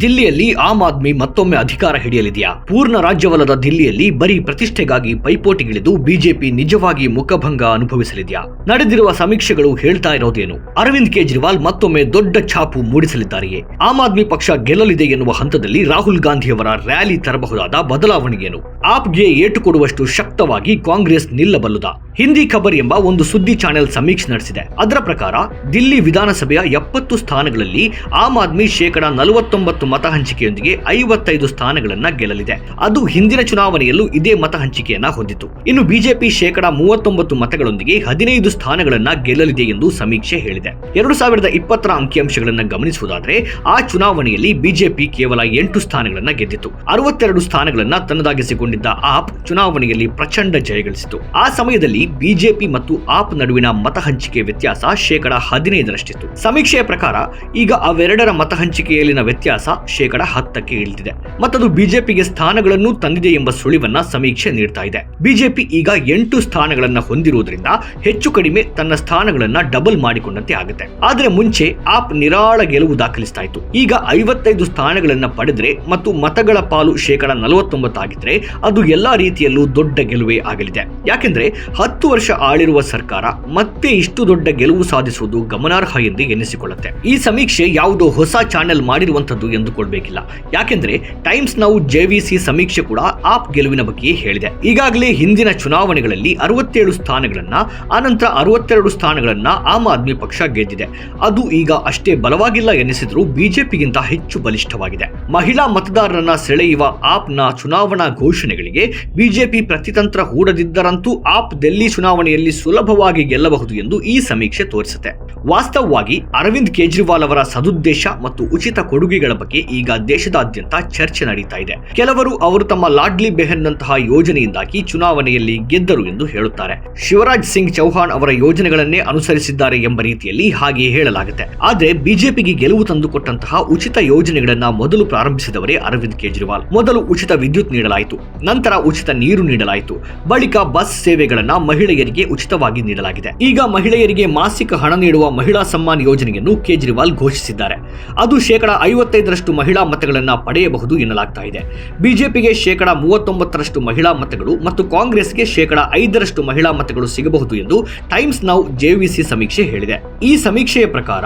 ದಿಲ್ಲಿಯಲ್ಲಿ ಆಮ್ ಆದ್ಮಿ ಮತ್ತೊಮ್ಮೆ ಅಧಿಕಾರ ಹಿಡಿಯಲಿದೆಯಾ? ಪೂರ್ಣ ರಾಜ್ಯವಲ್ಲದ ದಿಲ್ಲಿಯಲ್ಲಿ ಬರೀ ಪ್ರತಿಷ್ಠೆಗಾಗಿ ಪೈಪೋಟಿಗಿಳಿದು ಬಿಜೆಪಿ ನಿಜವಾಗಿ ಮುಖಭಂಗ ಅನುಭವಿಸಲಿದೆಯಾ? ನಡೆದಿರುವ ಸಮೀಕ್ಷೆಗಳು ಹೇಳ್ತಾ ಇರೋದೇನು? ಅರವಿಂದ್ ಕೇಜ್ರಿವಾಲ್ ಮತ್ತೊಮ್ಮೆ ದೊಡ್ಡ ಛಾಪು ಮೂಡಿಸಲಿದ್ದಾರೆಯೇ? ಆಮ್ ಆದ್ಮಿ ಪಕ್ಷ ಗೆಲ್ಲಲಿದೆ ಎನ್ನುವ ಹಂತದಲ್ಲಿ ರಾಹುಲ್ ಗಾಂಧಿಯವರ ರ್ಯಾಲಿ ತರಬಹುದಾದ ಬದಲಾವಣೆಯೇನು ಆಪ್ಗೆ ಏಟು ಕೊಡುವಷ್ಟು ಶಕ್ತವಾಗಿ ಕಾಂಗ್ರೆಸ್ ನಿಲ್ಲಬಲ್ಲುದಾ? ಹಿಂದಿ ಖಬರ್ ಎಂಬ ಒಂದು ಸುದ್ದಿ ಚಾನೆಲ್ ಸಮೀಕ್ಷೆ ನಡೆಸಿದೆ. ಅದರ ಪ್ರಕಾರ, ದಿಲ್ಲಿ ವಿಧಾನಸಭೆಯ ಎಪ್ಪತ್ತು ಸ್ಥಾನಗಳಲ್ಲಿ ಆಮ್ ಆದ್ಮಿ ಶೇಕಡಾ ನಲವತ್ತೊಂಬತ್ತು ಮತ ಹಂಚಿಕೆಯೊಂದಿಗೆ ಐವತ್ತೈದು ಸ್ಥಾನಗಳನ್ನ ಗೆಲ್ಲಲಿದೆ. ಅದು ಹಿಂದಿನ ಚುನಾವಣೆಯಲ್ಲೂ ಇದೇ ಮತ ಹಂಚಿಕೆಯನ್ನ ಹೊಂದಿತ್ತು. ಇನ್ನು ಬಿಜೆಪಿ ಶೇಕಡಾ ಮೂವತ್ತೊಂಬತ್ತು ಮತಗಳೊಂದಿಗೆ ಹದಿನೈದು ಸ್ಥಾನಗಳನ್ನ ಗೆಲ್ಲಲಿದೆ ಎಂದು ಸಮೀಕ್ಷೆ ಹೇಳಿದೆ. ಎರಡು ಸಾವಿರದ ಇಪ್ಪತ್ತರ ಅಂಕಿಅಂಶಗಳನ್ನ ಗಮನಿಸುವುದಾದರೆ, ಆ ಚುನಾವಣೆಯಲ್ಲಿ ಬಿಜೆಪಿ ಕೇವಲ ಎಂಟು ಸ್ಥಾನಗಳನ್ನ ಗೆದ್ದಿತ್ತು. ಅರವತ್ತೆರಡು ಸ್ಥಾನಗಳನ್ನ ತನ್ನದಾಗಿಸಿಕೊಂಡಿದ್ದ ಆಪ್ ಚುನಾವಣೆಯಲ್ಲಿ ಪ್ರಚಂಡ ಜಯಗಳಿಸಿತು ಆ ಸಮಯದಲ್ಲಿ ಬಿಜೆಪಿ ಮತ್ತು ಆಪ್ ನಡುವಿನ ಮತ ಹಂಚಿಕೆ ವ್ಯತ್ಯಾಸ ಶೇಕಡ ಹದಿನೈದರಷ್ಟಿತ್ತು. ಸಮೀಕ್ಷೆಯ ಪ್ರಕಾರ, ಈಗ ಅವೆರಡರ ಮತ ಹಂಚಿಕೆಯಲ್ಲಿನ ವ್ಯತ್ಯಾಸ ಶೇಕಡ ಹತ್ತಕ್ಕೆ ಇಳಿದಿದೆ. ಮತ್ತದು ಬಿಜೆಪಿಗೆ ಸ್ಥಾನಗಳನ್ನು ತಂದಿದೆ ಎಂಬ ಸುಳಿವನ್ನ ಸಮೀಕ್ಷೆ ನೀಡ್ತಾ ಇದೆ. ಬಿಜೆಪಿ ಈಗ ಎಂಟು ಸ್ಥಾನಗಳನ್ನ ಹೊಂದಿರುವುದರಿಂದ ಹೆಚ್ಚು ಕಡಿಮೆ ತನ್ನ ಸ್ಥಾನಗಳನ್ನ ಡಬಲ್ ಮಾಡಿಕೊಂಡಂತೆ ಆಗುತ್ತೆ. ಆದರೆ ಮುಂಚೆ ಆಪ್ ನಿರಾಳ ಗೆಲುವು ದಾಖಲಿಸ್ತಾ ಇತ್ತು. ಈಗ ಐವತ್ತೈದು ಸ್ಥಾನಗಳನ್ನ ಪಡೆದ್ರೆ ಮತ್ತು ಮತಗಳ ಪಾಲು ಶೇಕಡ ನಲವತ್ತೊಂಬತ್ತಾಗಿದ್ರೆ ಅದು ಎಲ್ಲಾ ರೀತಿಯಲ್ಲೂ ದೊಡ್ಡ ಗೆಲುವೇ ಆಗಲಿದೆ. ಯಾಕೆಂದ್ರೆ ಹತ್ತು ವರ್ಷ ಆಳಿರುವ ಸರ್ಕಾರ ಮತ್ತೆ ಇಷ್ಟು ದೊಡ್ಡ ಗೆಲುವು ಸಾಧಿಸುವುದು ಗಮನಾರ್ಹ ಎಂದು ಎನ್ನಿಸಿಕೊಳ್ಳುತ್ತೆ ಈ ಸಮೀಕ್ಷೆ ಯಾವುದೋ ಹೊಸ ಚಾನೆಲ್ ಮಾಡಿರುವಂತದ್ದು ಎಂದುಕೊಳ್ಬೇಕಿಲ್ಲ ಯಾಕೆಂದ್ರೆ ಟೈಮ್ಸ್ ನಾವು ಜೆವಿಸಿ ಸಮೀಕ್ಷೆ ಕೂಡ ಆಪ್ ಗೆಲುವಿನ ಬಗ್ಗೆ ಹೇಳಿದೆ. ಈಗಾಗಲೇ ಹಿಂದಿನ ಚುನಾವಣೆಗಳಲ್ಲಿ ಅರವತ್ತೇಳು ಸ್ಥಾನಗಳನ್ನ, ಆನಂತರ ಅರವತ್ತೆರಡು ಸ್ಥಾನಗಳನ್ನ ಆಮ್ ಆದ್ಮಿ ಪಕ್ಷ ಗೆದ್ದಿದೆ. ಅದು ಈಗ ಅಷ್ಟೇ ಬಲವಾಗಿಲ್ಲ ಎನ್ನಿಸಿದರೂ ಬಿಜೆಪಿಗಿಂತ ಹೆಚ್ಚು ಬಲಿಷ್ಠವಾಗಿದೆ. ಮಹಿಳಾ ಮತದಾರರನ್ನ ಸೆಳೆಯುವ ಆಪ್ನ ಚುನಾವಣಾ ಘೋಷಣೆಗಳಿಗೆ ಬಿಜೆಪಿ ಪ್ರತಿತಂತ್ರ ಹೂಡದಿದ್ದರಂತೂ ಆಪ್ ದಿಲ್ಲಿ ಚುನಾವಣೆಯಲ್ಲಿ ಸುಲಭವಾಗಿ ಗೆಲ್ಲಬಹುದು ಎಂದು ಈ ಸಮೀಕ್ಷೆ ತೋರಿಸುತ್ತೆ. ವಾಸ್ತವವಾಗಿ ಅರವಿಂದ್ ಕೇಜ್ರಿವಾಲ್ ಅವರ ಸದುದ್ದೇಶ ಮತ್ತು ಉಚಿತ ಕೊಡುಗೆಗಳ ಬಗ್ಗೆ ಈಗ ದೇಶದಾದ್ಯಂತ ಚರ್ಚೆ ನಡೀತಾ ಇದೆ. ಕೆಲವರು ಅವರು ತಮ್ಮ ಲಾಡ್ಲಿ ಬೆಹನ್ನಂತಹ ಯೋಜನೆಯಿಂದಾಗಿ ಚುನಾವಣೆಯಲ್ಲಿ ಗೆದ್ದರು ಎಂದು ಹೇಳುತ್ತಾರೆ. ಶಿವರಾಜ್ ಸಿಂಗ್ ಚೌಹಾಣ್ ಅವರ ಯೋಜನೆಗಳನ್ನೇ ಅನುಸರಿಸಿದ್ದಾರೆ ಎಂಬ ರೀತಿಯಲ್ಲಿ ಹಾಗೆ ಹೇಳಲಾಗುತ್ತೆ. ಆದ್ರೆ ಬಿಜೆಪಿಗೆ ಗೆಲುವು ತಂದುಕೊಟ್ಟಂತಹ ಉಚಿತ ಯೋಜನೆಗಳನ್ನ ಮೊದಲು ಪ್ರಾರಂಭಿಸಿದವರೇ ಅರವಿಂದ್ ಕೇಜ್ರಿವಾಲ್. ಮೊದಲು ಉಚಿತ ವಿದ್ಯುತ್ ನೀಡಲಾಯಿತು. ನಂತರ ಉಚಿತ ನೀರು ನೀಡಲಾಯಿತು. ಬಳಿಕ ಬಸ್ ಸೇವೆಗಳನ್ನ ಮಹಿಳೆಯರಿಗೆ ಉಚಿತವಾಗಿ ನೀಡಲಾಗಿದೆ. ಈಗ ಮಹಿಳೆಯರಿಗೆ ಮಾಸಿಕ ಹಣ ನೀಡುವ ಮಹಿಳಾ ಸಮ್ಮಾನ್ ಯೋಜನೆಯನ್ನು ಕೇಜ್ರಿವಾಲ್ ಘೋಷಿಸಿದ್ದಾರೆ. ಅದು ಶೇಕಡ ಐವತ್ತೈದರಷ್ಟು ಮಹಿಳಾ ಮತಗಳನ್ನು ಪಡೆಯಬಹುದು ಎನ್ನಲಾಗ್ತಾ ಇದೆ. ಬಿಜೆಪಿಗೆ ಶೇಕಡ ಮೂವತ್ತೊಂಬತ್ತರಷ್ಟು ಮಹಿಳಾ ಮತಗಳು ಮತ್ತು ಕಾಂಗ್ರೆಸ್ಗೆ ಶೇಕಡ ಐದರಷ್ಟು ಮಹಿಳಾ ಮತಗಳು ಸಿಗಬಹುದು ಎಂದು ಟೈಮ್ಸ್ ನೌ ಜೆವಿಸಿ ಸಮೀಕ್ಷೆ ಹೇಳಿದೆ. ಈ ಸಮೀಕ್ಷೆಯ ಪ್ರಕಾರ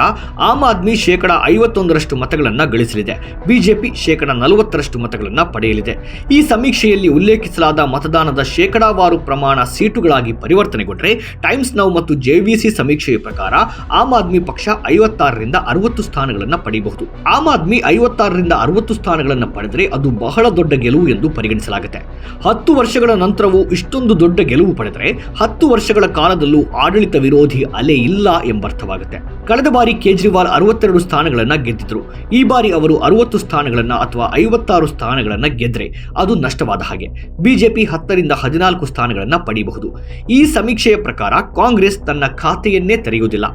ಆಮ್ ಆದ್ಮಿ ಶೇಕಡ ಐವತ್ತೊಂದರಷ್ಟು ಮತಗಳನ್ನು ಗಳಿಸಲಿದೆ. ಬಿಜೆಪಿ ಶೇಕಡ ನಲವತ್ತರಷ್ಟು ಮತಗಳನ್ನು ಪಡೆಯಲಿದೆ. ಈ ಸಮೀಕ್ಷೆಯಲ್ಲಿ ಉಲ್ಲೇಖಿಸಲಾದ ಮತದಾನದ ಶೇಕಡಾವಾರು ಪ್ರಮಾಣ ಸೀಟುಗಳಾಗಿ ಪರಿವರ್ತನೆಗೊಂಡರೆ ಟೈಮ್ಸ್ ನೌ ಮತ್ತು ಜೆವಿಸಿ ಸಮೀಕ್ಷೆಯ ಪ್ರಕಾರ ಆಮ್ ಆದ್ಮಿ ಪಕ್ಷ ಐವತ್ತಾರರಿಂದ ಅರವತ್ತು ಸ್ಥಾನಗಳನ್ನು ಪಡೆಯಬಹುದು. ಆಮ್ ಆದ್ಮಿ ಐವತ್ತಾರರಿಂದ ಅರವತ್ತು ಸ್ಥಾನಗಳನ್ನು ಪಡೆದರೆ ಅದು ಬಹಳ ದೊಡ್ಡ ಗೆಲುವು ಎಂದು ಪರಿಗಣಿಸಲಾಗುತ್ತೆ. ಹತ್ತು ವರ್ಷಗಳ ನಂತರವೂ ಇಷ್ಟೊಂದು ದೊಡ್ಡ ಗೆಲುವು ಪಡೆದರೆ ಹತ್ತು ವರ್ಷಗಳ ಕಾಲದಲ್ಲೂ ಆಡಳಿತ ವಿರೋಧಿ ಅಲೆ ಇಲ್ಲ ಎಂಬರ್ಥವಾಗುತ್ತೆ. ಕಳೆದ ಬಾರಿ ಕೇಜ್ರಿವಾಲ್ ಅರವತ್ತೆರಡು ಸ್ಥಾನಗಳನ್ನು ಗೆದ್ದಿದ್ರು. ಈ ಬಾರಿ ಅವರು ಅರವತ್ತು ಸ್ಥಾನಗಳನ್ನು ಅಥವಾ ಐವತ್ತಾರು ಸ್ಥಾನಗಳನ್ನು ಗೆದ್ರೆ ಅದು ನಷ್ಟವಾದ ಹಾಗೆ. ಬಿಜೆಪಿ ಹತ್ತರಿಂದ ಹದಿನಾಲ್ಕು ಸ್ಥಾನಗಳನ್ನು ಪಡೆಯಬಹುದು. ಈ ಸಮೀಕ್ಷೆಯ ಪ್ರಕಾರ ಕಾಂಗ್ರೆಸ್ ತನ್ನ ಖಾತೆಯನ್ನೇ ತೆರೆಯುವುದಿಲ್ಲ.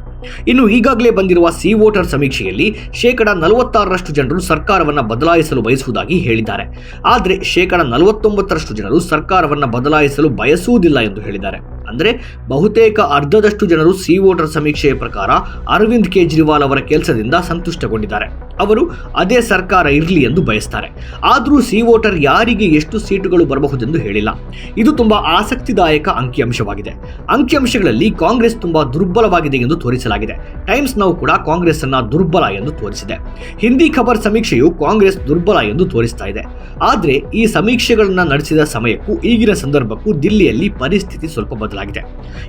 ಇನ್ನು ಈಗಾಗಲೇ ಬಂದಿರುವ ಸಿ ವೋಟರ್ ಸಮೀಕ್ಷೆಯಲ್ಲಿ ಶೇಕಡ ನಲವತ್ತಾರರಷ್ಟು ಜನರು ಸರ್ಕಾರವನ್ನು ಬದಲಾಯಿಸಲು ಬಯಸುವುದಾಗಿ ಹೇಳಿದ್ದಾರೆ. ಆದರೆ ಶೇಕಡ ನಲವತ್ತೊಂಬತ್ತರಷ್ಟು ಜನರು ಸರ್ಕಾರವನ್ನು ಬದಲಾಯಿಸಲು ಬಯಸುವುದಿಲ್ಲ ಎಂದು ಹೇಳಿದ್ದಾರೆ. ಅಂದರೆ ಬಹುತೇಕ ಅರ್ಧದಷ್ಟು ಜನರು ಸಿ ವೋಟರ್ ಸಮೀಕ್ಷೆಯ ಪ್ರಕಾರ ಅರವಿಂದ್ ಕೇಜ್ರಿವಾಲ್ ಅವರ ಕೆಲಸದಿಂದ ಸಂತುಷ್ಟಗೊಂಡಿದ್ದಾರೆ. ಅವರು ಅದೇ ಸರ್ಕಾರ ಇರಲಿ ಎಂದು ಬಯಸ್ತಾರೆ. ಆದರೂ ಸಿ ವೋಟರ್ ಯಾರಿಗೆ ಎಷ್ಟು ಸೀಟುಗಳು ಬರಬಹುದೆಂದು ಹೇಳಿಲ್ಲ. ಇದು ತುಂಬಾ ಆಸಕ್ತಿದಾಯಕ ಅಂಕಿಅಂಶವಾಗಿದೆ. ಅಂಕಿಅಂಶಗಳಲ್ಲಿ ಕಾಂಗ್ರೆಸ್ ತುಂಬಾ ದುರ್ಬಲವಾಗಿದೆ ಎಂದು ತೋರಿಸಲಾಗಿದೆ. ಟೈಮ್ಸ್ ನಾವು ಕೂಡ ಕಾಂಗ್ರೆಸ್ ಅನ್ನ ದುರ್ಬಲ ಎಂದು ತೋರಿಸಿದೆ. ಹಿಂದಿ ಖಬರ್ ಸಮೀಕ್ಷೆಯು ಕಾಂಗ್ರೆಸ್ ದುರ್ಬಲ ಎಂದು ತೋರಿಸ್ತಾ ಇದೆ. ಆದರೆ ಈ ಸಮೀಕ್ಷೆಗಳನ್ನ ನಡೆಸಿದ ಸಮಯಕ್ಕೂ ಈಗಿನ ಸಂದರ್ಭಕ್ಕೂ ದಿಲ್ಲಿಯಲ್ಲಿ ಪರಿಸ್ಥಿತಿ ಸ್ವಲ್ಪ ಬದಲಾಗಿದೆ.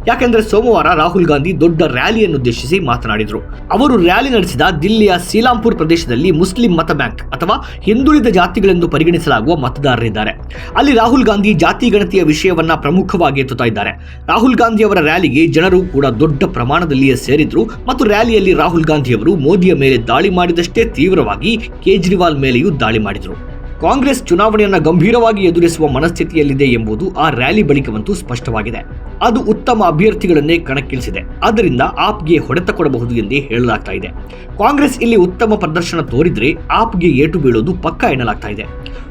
ಯಾಕೆಂದರೆ ಸೋಮವಾರ ರಾಹುಲ್ ಗಾಂಧಿ ದೊಡ್ಡ ರ್ಯಾಲಿಯನ್ನುದ್ದೇಶಿಸಿ ಮಾತನಾಡಿದರು. ಅವರು ರ್ಯಾಲಿ ನಡೆಸಿದ ದಿಲ್ಲಿಯ ಸೀಲಾಂಪುರ್ ಪ್ರದೇಶದಲ್ಲಿ ಮುಸ್ಲಿಂ ಮತ ಬ್ಯಾಂಕ್ ಅಥವಾ ಹಿಂದುಳಿದ ಜಾತಿಗಳೆಂದು ಪರಿಗಣಿಸಲಾಗುವ ಮತದಾರರಿದ್ದಾರೆ. ಅಲ್ಲಿ ರಾಹುಲ್ ಗಾಂಧಿ ಜಾತಿ ಗಣತಿಯ ವಿಷಯವನ್ನ ಪ್ರಮುಖವಾಗಿ ಎತ್ತುತ್ತಾ ಇದ್ದಾರೆ. ರಾಹುಲ್ ಗಾಂಧಿ ಅವರ ರ್ಯಾಲಿಗೆ ಜನರು ಕೂಡ ದೊಡ್ಡ ಪ್ರಮಾಣದಲ್ಲಿಯೇ ಸೇರಿದ್ರು ಮತ್ತು ರ್ಯಾಲಿಯಲ್ಲಿ ರಾಹುಲ್ ಗಾಂಧಿ ಅವರು ಮೋದಿಯ ಮೇಲೆ ದಾಳಿ ಮಾಡಿದಷ್ಟೇ ತೀವ್ರವಾಗಿ ಕೇಜ್ರಿವಾಲ್ ಮೇಲೆಯೂ ದಾಳಿ ಮಾಡಿದರು. ಕಾಂಗ್ರೆಸ್ ಚುನಾವಣೆಯನ್ನು ಗಂಭೀರವಾಗಿ ಎದುರಿಸುವ ಮನಸ್ಥಿತಿಯಲ್ಲಿದೆ ಎಂಬುದು ಆ ರ್ಯಾಲಿ ಬಳಿಕವಂತೂ ಸ್ಪಷ್ಟವಾಗಿದೆ. ಅದು ಉತ್ತಮ ಅಭ್ಯರ್ಥಿಗಳನ್ನೇ ಕಣಕ್ಕಿಳಿಸಿದೆ. ಆದ್ದರಿಂದ ಆಪ್ಗೆ ಹೊಡೆತ ಕೊಡಬಹುದು ಎಂದೇ ಹೇಳಲಾಗ್ತಾ ಇದೆ. ಕಾಂಗ್ರೆಸ್ ಇಲ್ಲಿ ಉತ್ತಮ ಪ್ರದರ್ಶನ ತೋರಿದ್ರೆ ಆಪ್ಗೆ ಏಟು ಬೀಳೋದು ಪಕ್ಕ ಎನ್ನಲಾಗ್ತಾ ಇದೆ.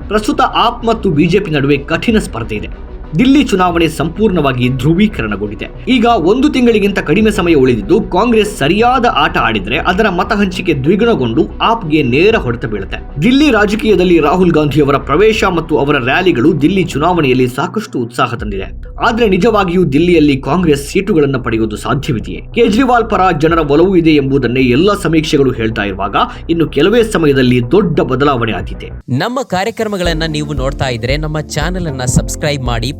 ಪ್ರಸ್ತುತ ಆಪ್ ಮತ್ತು ಬಿಜೆಪಿ ನಡುವೆ ಕಠಿಣ ಸ್ಪರ್ಧೆ ಇದೆ. ದಿಲ್ಲಿ ಚುನಾವಣೆ ಸಂಪೂರ್ಣವಾಗಿ ಧ್ರುವೀಕರಣಗೊಂಡಿದೆ. ಈಗ ಒಂದು ತಿಂಗಳಿಗಿಂತ ಕಡಿಮೆ ಸಮಯ ಉಳಿದಿದ್ದು, ಕಾಂಗ್ರೆಸ್ ಸರಿಯಾದ ಆಟ ಆಡಿದ್ರೆ ಅದರ ಮತ ಹಂಚಿಕೆ ದ್ವಿಗುಣಗೊಂಡು ಆಪ್ಗೆ ನೇರ ಹೊಡೆತ ಬೀಳುತ್ತೆ. ದಿಲ್ಲಿ ರಾಜಕೀಯದಲ್ಲಿ ರಾಹುಲ್ ಗಾಂಧಿ ಅವರ ಪ್ರವೇಶ ಮತ್ತು ಅವರ ರ್ಯಾಲಿಗಳು ದಿಲ್ಲಿ ಚುನಾವಣೆಯಲ್ಲಿ ಸಾಕಷ್ಟು ಉತ್ಸಾಹ ತಂದಿದೆ. ಆದ್ರೆ ನಿಜವಾಗಿಯೂ ದಿಲ್ಲಿಯಲ್ಲಿ ಕಾಂಗ್ರೆಸ್ ಸೀಟುಗಳನ್ನು ಪಡೆಯುವುದು ಸಾಧ್ಯವಿದೆಯೇ? ಕೇಜ್ರಿವಾಲ್ ಪರ ಜನರ ಒಲವು ಇದೆ ಎಂಬುದನ್ನೇ ಎಲ್ಲ ಸಮೀಕ್ಷೆಗಳು ಹೇಳ್ತಾ ಇರುವಾಗ ಇನ್ನು ಕೆಲವೇ ಸಮಯದಲ್ಲಿ ದೊಡ್ಡ ಬದಲಾವಣೆ ಆಗಿದೆ. ನಮ್ಮ ಕಾರ್ಯಕ್ರಮಗಳನ್ನ ನೀವು ನೋಡ್ತಾ ಇದ್ರೆ ನಮ್ಮ ಚಾನೆಲ್ ಅನ್ನ ಸಬ್ಸ್ಕ್ರೈಬ್ ಮಾಡಿ